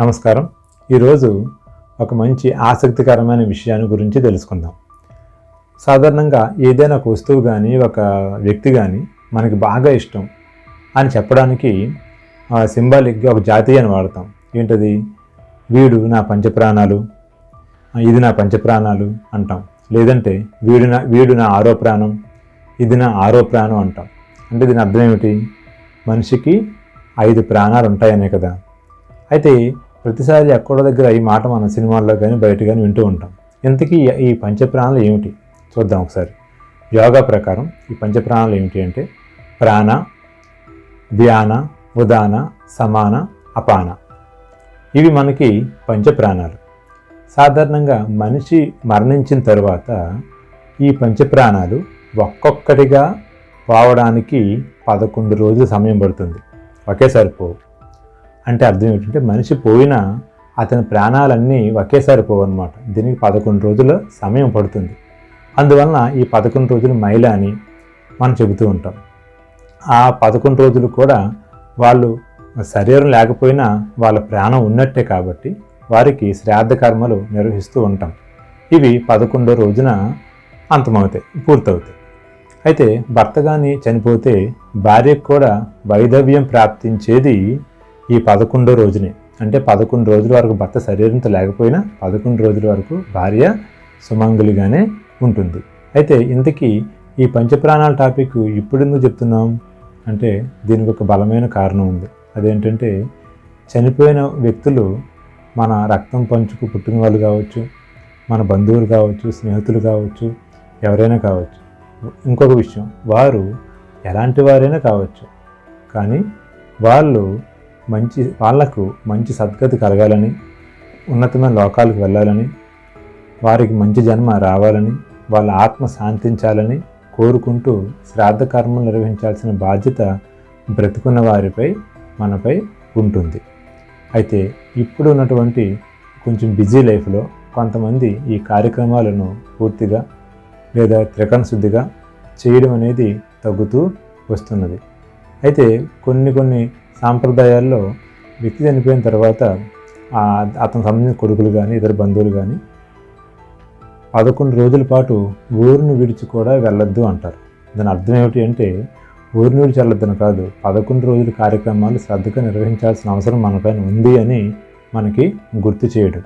నమస్కారం. ఈరోజు ఒక మంచి ఆసక్తికరమైన విషయాన్ని గురించి తెలుసుకుందాం. సాధారణంగా ఏదైనా ఒక వస్తువు కానీ ఒక వ్యక్తి కానీ మనకి బాగా ఇష్టం అని చెప్పడానికి సింబాలిక్గా ఒక జాతీయాన్ని వాడతాం. ఏంటది? వీడు నా పంచప్రాణాలు ఇది నా పంచప్రాణాలు అంటాం. లేదంటే వీడు నా వీడు నా ఆరో ప్రాణం ఇది నా ఆరో ప్రాణం అంటాం. అంటే దీని అర్థం ఏమిటి? మనిషికి ఐదు ప్రాణాలు ఉంటాయనే కదా. అయితే ప్రతిసారి ఎక్కడో దగ్గర ఈ మాట మనం సినిమాల్లో కానీ బయట కానీ వింటూ ఉంటాం. ఇంతకీ ఈ- ఈ పంచప్రాణాలు ఏమిటి? చూద్దాం ఒకసారి. యోగా ప్రకారం ఈ పంచప్రాణాలు ఏమిటి అంటే ప్రాణ ధ్యాన ఉదాన సమాన అపాన. ఇవి మనకి పంచప్రాణాలు. సాధారణంగా మనిషి మరణించిన తర్వాత ఈ పంచప్రాణాలు ఒక్కొక్కటిగా పోవడానికి పదకొండు రోజులు సమయం పడుతుంది. ఒకేసారి పోవు అంటే అర్థం ఏంటంటే మనిషి పోయినా అతని ప్రాణాలన్నీ ఒకేసారి పోవు అనమాట దీనికి పదకొండు రోజుల సమయం పడుతుంది. అందువలన ఈ పదకొండు రోజులు మైల అని మనం చెబుతూ ఉంటాం. ఆ పదకొండు రోజులు కూడా వాళ్ళు శరీరం లేకపోయినా వాళ్ళ ప్రాణం ఉన్నట్టే కాబట్టి వారికి శ్రాద్ధ కర్మలు నిర్వహిస్తూ ఉంటాం. ఇవి పదకొండో రోజున అంతమవుతాయి పూర్తవుతాయి. అయితే భర్త కానీ చనిపోతే భార్యకు కూడా వైధవ్యం ప్రాప్తించేది ఈ పదకొండో రోజునే. అంటే పదకొండు రోజుల వరకు భర్త శరీరంతో లేకపోయినా పదకొండు రోజుల వరకు భార్య సుమంగులిగానే ఉంటుంది. అయితే ఇంతకీ ఈ పంచప్రాణాల టాపిక్ ఇప్పుడెందుకు చెప్తున్నాం? అంటే దీనికి ఒక బలమైన కారణం ఉంది. అదేంటంటే చనిపోయిన వ్యక్తులు మన రక్తం పంచుకు పుట్టిన వాళ్ళు కావచ్చు మన బంధువులు కావచ్చు స్నేహితులు కావచ్చు ఎవరైనా కావచ్చు. ఇంకొక విషయం వారు ఎలాంటి వారైనా కావచ్చు. కానీ వాళ్ళు మంచి వాళ్ళకు మంచి సద్గతి కలగాలని ఉన్నతమైన లోకాలకు వెళ్ళాలని వారికి మంచి జన్మ రావాలని వాళ్ళ ఆత్మ శాంతించాలని కోరుకుంటూ శ్రాద్ధ కర్మలు నిర్వహించాల్సిన బాధ్యత బ్రతుకున్న వారిపై మనపై ఉంటుంది. అయితే ఇప్పుడు ఉన్నటువంటి కొంచెం బిజీ లైఫ్లో కొంతమంది ఈ కార్యక్రమాలను పూర్తిగా లేదా త్రికరణ శుద్ధిగా చేయడం అనేది తగ్గుతూ వస్తున్నది. అయితే కొన్ని కొన్ని సాంప్రదాయాల్లో వ్యక్తి చనిపోయిన తర్వాత అతను సంబంధించిన కొడుకులు కానీ ఇతర బంధువులు కానీ పదకొండు రోజుల పాటు ఊరిని విడిచి కూడా వెళ్ళొద్దు అంటారు. దాని అర్థం ఏమిటి అంటే ఊరిని విడిచి వెళ్ళొద్దని కాదు పదకొండు రోజుల కార్యక్రమాలు శ్రద్ధగా నిర్వహించాల్సిన అవసరం మనపైన ఉంది అని మనకి గుర్తు చేయడం.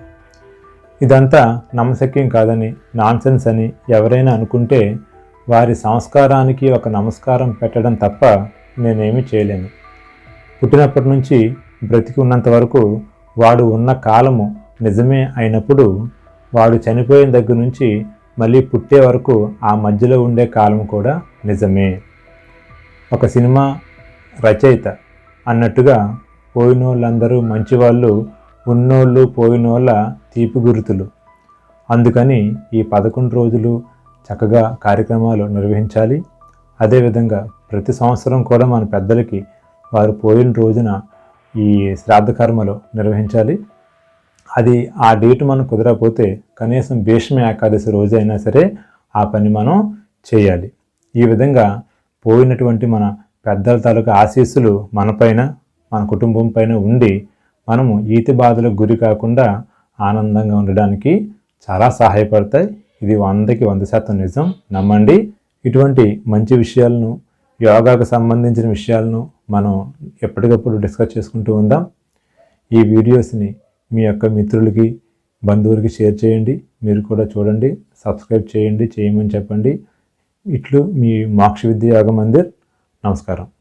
ఇదంతా నమ్మశక్యం కాదని నాన్సెన్స్ అని ఎవరైనా అనుకుంటే వారి సంస్కారానికి ఒక నమస్కారం పెట్టడం తప్ప నేనేమీ చేయలేను. పుట్టినప్పటి నుంచి బ్రతికి ఉన్నంత వరకు వాడు ఉన్న కాలము నిజమే అయినప్పుడు వాడు చనిపోయిన దగ్గర నుంచి మళ్ళీ పుట్టే వరకు ఆ మధ్యలో ఉండే కాలం కూడా నిజమే. ఒక సినిమా రచయిత అన్నట్టుగా పోయినోళ్ళందరూ మంచివాళ్ళు ఉన్నోళ్ళు పోయినోళ్ళ తీపి గుర్తులు. అందుకని ఈ పదకొండు రోజులు చక్కగా కార్యక్రమాలు నిర్వహించాలి. అదేవిధంగా ప్రతి సంవత్సరం కూడా మన పెద్దలకి వారు పోయిన రోజున ఈ శ్రాద్ధకర్మలు నిర్వహించాలి. అది ఆ డేట్ మనం కుదరకపోతే కనీసం భీష్మ ఏకాదశి రోజు అయినా సరే ఆ పని మనం చేయాలి. ఈ విధంగా పోయినటువంటి మన పెద్దల తాలూకా ఆశీస్సులు మనపైన మన కుటుంబం పైన ఉండి మనము ఈతి బాధలకు గురి కాకుండా ఆనందంగా ఉండడానికి చాలా సహాయపడతాయి. ఇది వందకి వంద శాతం నిజం. నమ్మండి. ఇటువంటి మంచి విషయాలను యోగాకు సంబంధించిన విషయాలను మనం ఎప్పటికప్పుడు డిస్కస్ చేసుకుంటూ ఉందాం. ఈ వీడియోస్ని మీ యొక్క మిత్రులకి బంధువులకి షేర్ చేయండి. మీరు కూడా చూడండి. సబ్స్క్రైబ్ చేయండి. చేయమని చెప్పండి. ఇట్లు మీ మోక్ష విద్య యోగ మందిర్. నమస్కారం.